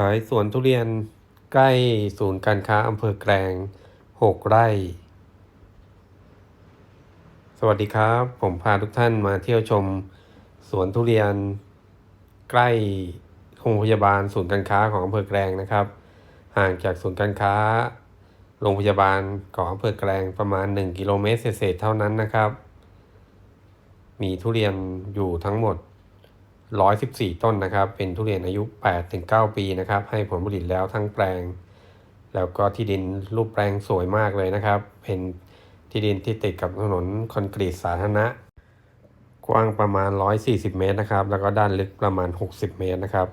ขายสวนทุเรียนใกล้ศูนย์การค้าอำเภอแกลงหกไร่ สวัสดีครับ ผมพาทุกท่านมาเที่ยวชมสวนทุเรียน ใกล้โรงพยาบาลศูนย์การค้าของอำเภอแกลงนะครับ ห่างจากศูนย์การค้า โรงพยาบาลของอำเภอแกลงประมาณ 1 กิโลเมตรเศษๆเท่านั้นนะครับ มีทุเรียนอยู่ทั้งหมด 114 ต้นนะครับ เป็นทุเรียนอายุ 8-9 ปีนะครับ ให้ผลผลิตแล้วทั้งแปลง แล้วก็ที่ดินรูปแปลงสวยมากเลยนะครับ เป็นที่ดินที่ติดกับถนนคอนกรีตสาธารณะ กว้างประมาณ 140 เมตรนะครับ แล้วก็ด้านลึกประมาณ 60 เมตรนะครับ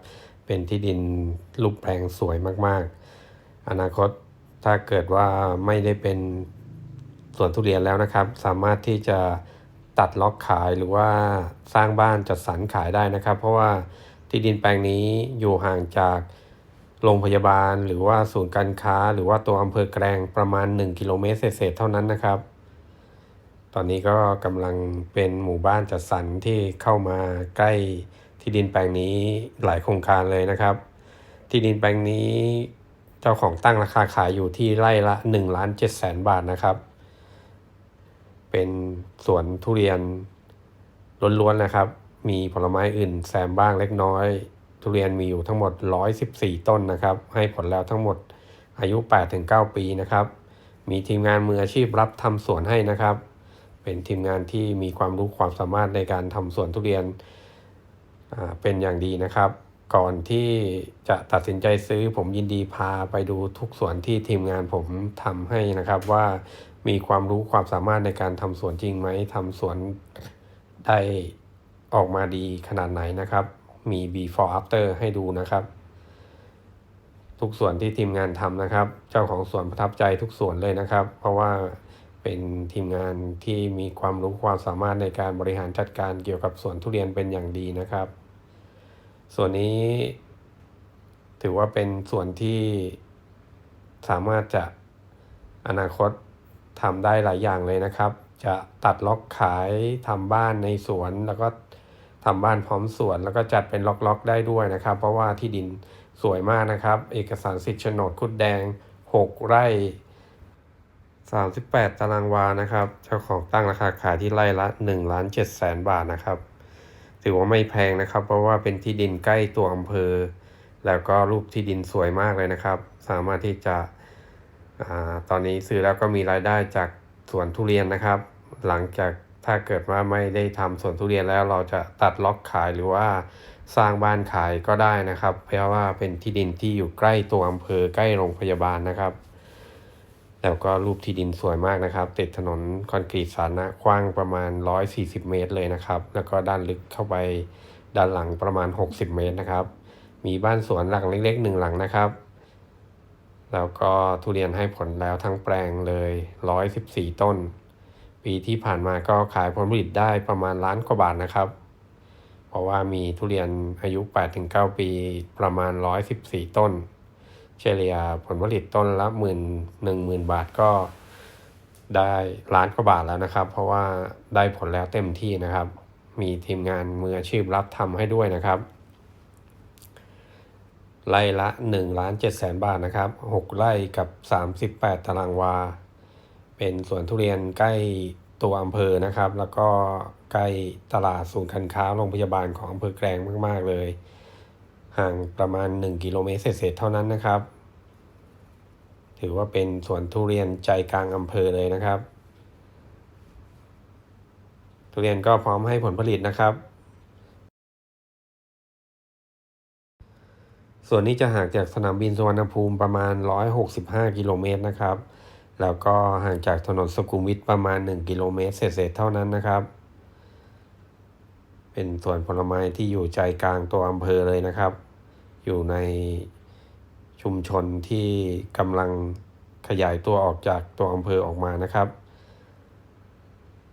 เป็นที่ดินรูปแปลงสวยมากๆ อนาคตถ้าเกิดว่าไม่ได้เป็นสวนทุเรียนแล้วนะครับ สามารถที่จะ ตัดล็อกขายหรือว่าสร้างบ้านจัดสรรขายได้นะครับ เพราะว่าที่ดินแปลงนี้อยู่ห่างจากโรงพยาบาล หรือว่าศูนย์การค้า หรือว่าตัวอำเภอแกลงประมาณ 1 กิโลเมตรเศษๆเท่านั้นนะครับ ตอนนี้ก็กำลังเป็นหมู่บ้านจัดสรรที่เข้ามาใกล้ที่ดินแปลงนี้หลายโครงการเลยนะครับ ที่ดินแปลงนี้เจ้าของตั้งราคาขายอยู่ที่ไร่ละ1ล้าน7แสนบาทนะครับ เป็นสวนทุเรียนล้วนๆนะครับ มีผลไม้อื่นแซมบ้างเล็กน้อย ทุเรียนมีอยู่ทั้งหมด 114 ต้นนะครับ ให้ผลแล้วทั้งหมดอายุ 8-9 ปีนะครับ มีทีมงานมืออาชีพรับทำสวนให้นะครับ เป็นทีมงานที่มีความรู้ความสามารถในการทำสวนทุเรียนอ่าเป็นอย่างดีนะครับ ก่อนที่จะตัดสินใจซื้อผมยินดีพาไปดูทุกสวนที่ทีมงานผมทำให้นะครับว่า มีความรู้ความสามารถในการทำสวนจริงไหมทำสวนได้ออกมาดีขนาดไหนนะครับ มี before after ให้ดูนะครับ ทุกส่วนที่ทีมงานทำนะครับ เจ้าของสวนประทับใจทุกส่วนเลยนะครับ เพราะว่าเป็นทีมงานที่มีความรู้ความสามารถในการบริหารจัดการเกี่ยวกับสวนทุเรียนเป็นอย่างดีนะครับ ส่วนนี้ถือว่าเป็นส่วนที่สามารถจะอนาคต ทำได้หลายอย่างเลยนะครับ จะตัดล็อกขายทำบ้านในสวน แล้วก็ทำบ้านพร้อมสวน แล้วก็จัดเป็นล็อกๆ ได้ด้วยนะครับ เพราะว่าที่ดินสวยมากนะครับ เอกสารสิทธิ์โฉนดคุดแดง 6 ไร่ 38 ตารางวานะครับ เจ้าของตั้งราคาขายที่ไร่ละ1ล้าน7แสนบาทนะครับ ถือว่าไม่แพงนะครับ เพราะว่าเป็นที่ดินใกล้ตัวอำเภอ แล้วก็รูปที่ดินสวยมากเลยนะครับ สามารถที่จะ ตอนนี้ซื้อแล้วก็มีรายได้จากสวนทุเรียนนะครับ หลังจากถ้าเกิดว่าไม่ได้ทำสวนทุเรียนแล้วเราจะตัดล็อกขายหรือว่าสร้างบ้านขายก็ได้นะครับ เพราะว่าเป็นที่ดินที่อยู่ใกล้ตัวอำเภอใกล้โรงพยาบาลนะครับ แล้วก็รูปที่ดินสวยมากนะครับ ติดถนนคอนกรีตสาธารณะกว้างประมาณ 140 เมตรเลยนะครับ แล้วก็ด้านลึกเข้าไปด้านหลังประมาณ 60 เมตรนะครับ มีบ้านสวนหลังเล็กๆหนึ่งหลังนะครับ แล้วก็ทุเรียนให้ผลแล้วทั้งแปลงเลย 114 ต้น ปีที่ผ่านมาก็ขายผลผลิตได้ประมาณล้านกว่าบาทนะครับ เพราะว่ามีทุเรียนอายุ 8-9 ปีประมาณ 114 ต้น เฉลี่ยผลผลิตต้นละหมื่นหนึ่งหมื่นบาทก็ได้ล้านกว่าบาทแล้วนะครับ เพราะว่าได้ผลแล้วเต็มที่นะครับ มีทีมงานมืออาชีพรับทำให้ด้วยนะครับ ไร่ละ1ล้าน7แสนบาทนะครับ 6 ไร่กับ 38 ตารางวา เป็นสวนทุเรียนใกล้ตัวอำเภอนะครับ แล้วก็ใกล้ตลาดศูนย์การค้าโรงพยาบาลของอำเภอแกลงมาก ๆ เลย ห่างประมาณ 1 กิโลเมตรเศษๆเท่านั้นนะครับ ถือว่าเป็นสวนทุเรียนใจกลางอำเภอเลยนะครับ ทุเรียนก็พร้อมให้ผลผลิตนะครับ ส่วนนี้จะห่างจากสนามบินสุวรรณภูมิประมาณ 165 กิโลเมตรนะครับ แล้วก็ห่างจากถนนสุขุมวิทประมาณ 1 กิโลเมตรเศษๆเท่านั้นนะครับ เป็นสวนผลไม้ที่อยู่ใจกลางตัวอำเภอเลยนะครับ อยู่ในชุมชนที่กำลังขยายตัวออกจากตัวอำเภอออกมานะครับ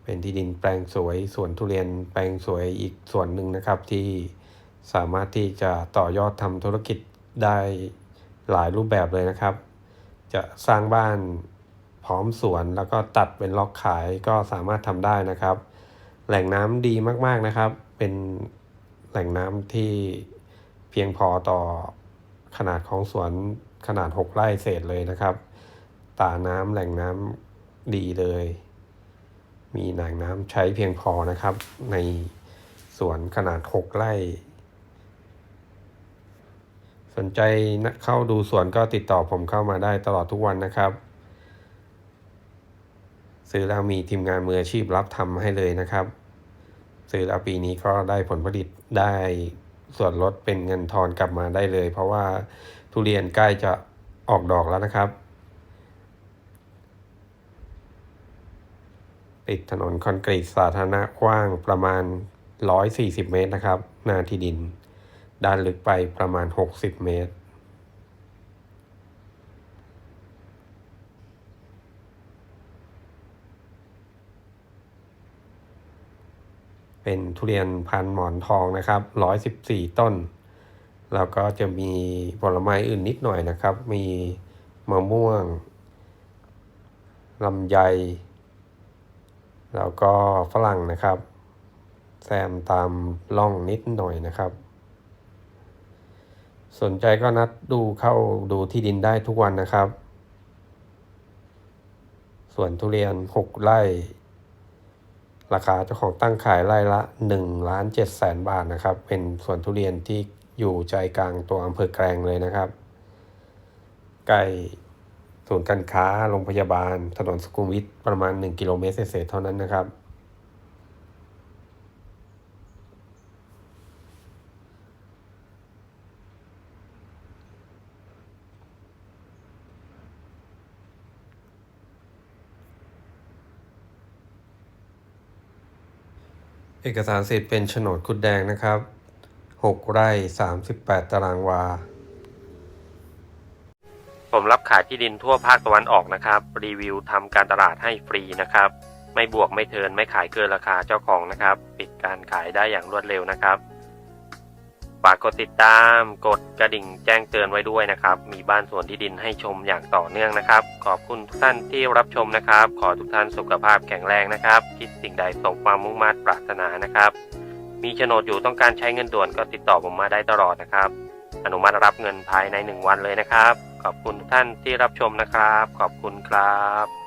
เป็นที่ดินแปลงสวยสวนทุเรียนแปลงสวยอีกส่วนหนึ่งนะครับที่ สามารถที่จะต่อยอดทำธุรกิจได้หลายรูปแบบเลยนะครับ จะสร้างบ้านพร้อมสวนแล้วก็ตัดเป็นล็อกขายก็สามารถทำได้นะครับ แหล่งน้ำดีมากๆนะครับ เป็นแหล่งน้ำที่เพียงพอต่อขนาดของสวนขนาด 6 ไร่เศษเลยนะครับ ตาน้ำแหล่งน้ำดีเลย มีแหล่งน้ำใช้เพียงพอนะครับ ในสวนขนาด 6 ไร่ นใจเข้าดูสวนก็ติดต่อผมเข้ามาได้ตลอดทุกวันนะครับ ซื้อแล้วมีทีมงานมืออาชีพรับทำให้เลยนะครับ ซื้อแล้วปีนี้ก็ได้ผลผลิตได้ส่วนลดเป็นเงินทอนกลับมาได้เลย เพราะว่าทุเรียนใกล้จะออกดอกแล้วนะครับ ติดถนนคอนกรีตสาธารณะกว้างประมาณ 140 เมตรนะครับหนาที่ดิน ด้านลึกไปประมาณ 60 เมตร เป็นทุเรียนพันหมอนทองนะครับ 114 ต้น แล้วก็จะมีผลไม้อื่นนิดหน่อยนะครับ มีมะม่วงลำไย แล้วก็ฝรั่งนะครับ แซมตามร่องนิดหน่อยนะครับ สนใจก็นัดดูเข้าดูที่ดินได้ทุกวันนะครับส่วนทุเรียน 6 ไร่ ราคาเจ้าของตั้งขายไร่ละ1ล้าน7แสนบาทนะครับ เป็นสวนทุเรียนที่อยู่ใจกลางตัวอำเภอแกลงเลยนะครับ ใกล้ศูนย์การค้า โรงพยาบาล ถนนสุขุมวิทประมาณ 1 กิโลเมตรเศษเท่านั้นนะครับ เอกสารสิทธิ์เป็นโฉนดคุดแดงนะครับ 6 ไร่ 38 ตารางวา ผมรับขายที่ดินทั่วภาคตะวันออกนะครับ รีวิวทำการตลาดให้ฟรีนะครับ ไม่บวกไม่เทินไม่ขายเกินราคาเจ้าของนะครับ ปิดการขายได้อย่างรวดเร็วนะครับ ฝากกดติดตาม กดกระดิ่งแจ้งเตือนไว้ด้วยนะครับ มีบ้านสวนที่ดินให้ชมอย่างต่อเนื่องนะครับ ขอบคุณทุกท่านที่รับชมนะครับ ขอทุกท่านสุขภาพแข็งแรงนะครับ คิดสิ่งใดสมความมุ่งมั่นปรารถนานะครับ มีโฉนดอยู่ต้องการใช้เงินด่วนก็ติดต่อผมมาได้ตลอดนะครับ อนุมัติรับเงินภายใน 1 วันเลยนะครับ ขอบคุณทุกท่านที่รับชมนะครับ ขอบคุณครับ